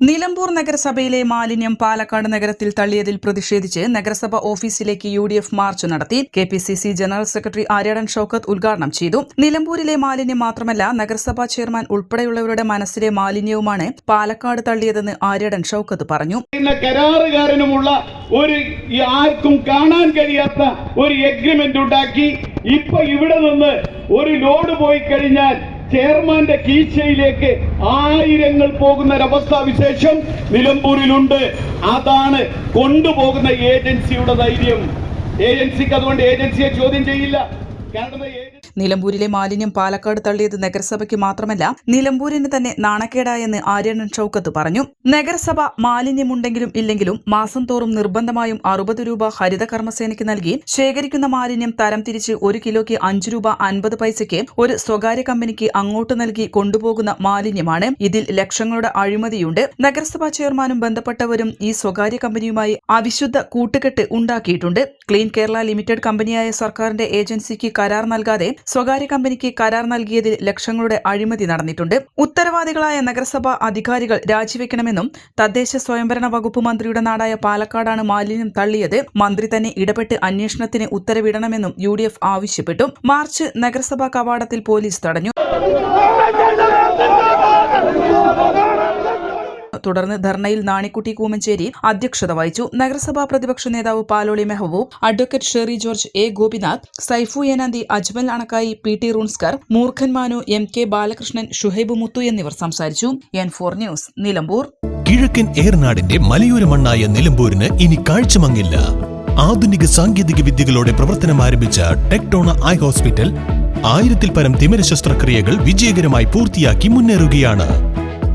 Nilambur നഗരസഭയിലെ മാലിന്യം പാലക്കാട് നഗരത്തിൽ തള്ളിയതിൽ പ്രതിഷേധിച്ച് നഗരസഭ ഓഫീസിലേക്ക് യു ഡി എഫ് മാർച്ച് നടത്തി. K P C C general secretary Aryadan Shoukath ഉദ്ഘാടനം ചെയ്തു. നിലമ്പൂരിലെ മാലിന്യം മാത്രമല്ല നഗരസഭാ ചെയർമാൻ ഉൾപ്പെടെയുള്ളവരുടെ മനസ്സിലെ മാലിന്യവുമാണ് പാലക്കാട് തള്ളിയതെന്ന് ആര്യാടൻ ഷൌക്കത്ത് പറഞ്ഞു. കരാറുകാരനുമുള്ള ഒരു ആർക്കും കാണാൻ കഴിയാത്ത ഒരു എഗ്രിമെന്റ് ഉണ്ടാക്കി. ഇപ്പൊ ഇവിടെ നിന്ന് ഒരു ലോഡ് പോയി കഴിഞ്ഞാൽ ചെയർമാന്റെ കീശയിലേക്ക് ആയിരങ്ങൾ പോകുന്ന ഒരവസ്ഥാ വിശേഷം നിലമ്പൂരിലുണ്ട്. അതാണ് കൊണ്ടുപോകുന്ന ഏജൻസിയുടെ ധൈര്യം. ഏജൻസിക്ക് അതുകൊണ്ട് ഏജൻസിയെ ചോദ്യം ചെയ്യില്ല. കാരണം നിലമ്പൂരിലെ മാലിന്യം പാലക്കാട് തള്ളിയത് നഗരസഭയ്ക്ക് മാത്രമല്ല നിലമ്പൂരിന് തന്നെ നാണക്കേടായെന്ന് ആര്യണ്ണൻ ഷൌക്കത്ത് പറഞ്ഞു. നഗരസഭ മാലിന്യമുണ്ടെങ്കിലും ഇല്ലെങ്കിലും മാസം തോറും നിർബന്ധമായും അറുപത് രൂപ ഹരിത കർമ്മസേനയ്ക്ക് നൽകി ശേഖരിക്കുന്ന മാലിന്യം തരം തിരിച്ച് ഒരു കിലോയ്ക്ക് അഞ്ച് രൂപ അൻപത് പൈസയ്ക്ക് ഒരു സ്വകാര്യ കമ്പനിക്ക് അങ്ങോട്ട് നൽകി കൊണ്ടുപോകുന്ന മാലിന്യമാണ്. ഇതിൽ ലക്ഷങ്ങളുടെ അഴിമതിയുണ്ട്. നഗരസഭാ ചെയർമാനും ബന്ധപ്പെട്ടവരും ഈ സ്വകാര്യ കമ്പനിയുമായി അവിശുദ്ധ കൂട്ടുകെട്ട് ഉണ്ടാക്കിയിട്ടുണ്ട്. ക്ലീൻ കേരള ലിമിറ്റഡ് കമ്പനിയായ സർക്കാരിന്റെ ഏജൻസിക്ക് കരാർ നൽകാതെ സ്വകാര്യ കമ്പനിക്ക് കരാർ നൽകിയതിൽ ലക്ഷങ്ങളുടെ അഴിമതി നടന്നിട്ടുണ്ട്. ഉത്തരവാദികളായ നഗരസഭാ അധികാരികൾ രാജിവെക്കണമെന്നും തദ്ദേശ സ്വയംഭരണ വകുപ്പ് മന്ത്രിയുടെ നാടായ പാലക്കാടാണ് മാലിന്യം തള്ളിയത്. മന്ത്രി തന്നെ ഇടപെട്ട് അന്വേഷണത്തിന് ഉത്തരവിടണമെന്നും യു ഡി എഫ് ആവശ്യപ്പെട്ടു. മാർച്ച് നഗരസഭാ കവാടത്തിൽ പോലീസ് തടഞ്ഞു. തുടർന്ന് ധർണയിൽ നാണിക്കുട്ടി കൂമഞ്ചേരി അധ്യക്ഷത വഹിച്ചു. നഗരസഭാ പ്രതിപക്ഷ നേതാവ് Paloli Mehaboob advocate Sherry George A. Gopinath Saifu Enanthi Ajmal Anakkayi P. T. റൂൺസ്കർ Moorkhan Manu M. K. Balakrishnan Shuhaib Muthu എന്നിവർ സംസാരിച്ചു. N four news Nilambur. കിഴക്കൻ ഏർനാടിന്റെ മലയോര മണ്ണായ നിലമ്പൂരിന് ഇനി കാഴ്ചമങ്ങില്ല. ആധുനിക സാങ്കേതിക വിദ്യകളോടെ പ്രവർത്തനം ആരംഭിച്ച ടെക്ടോണ ഐ ഹോസ്പിറ്റൽ ആയിരത്തിൽ പരം തിമിര ശസ്ത്രക്രിയകൾ വിജയകരമായി പൂർത്തിയാക്കി മുന്നേറുകയാണ്.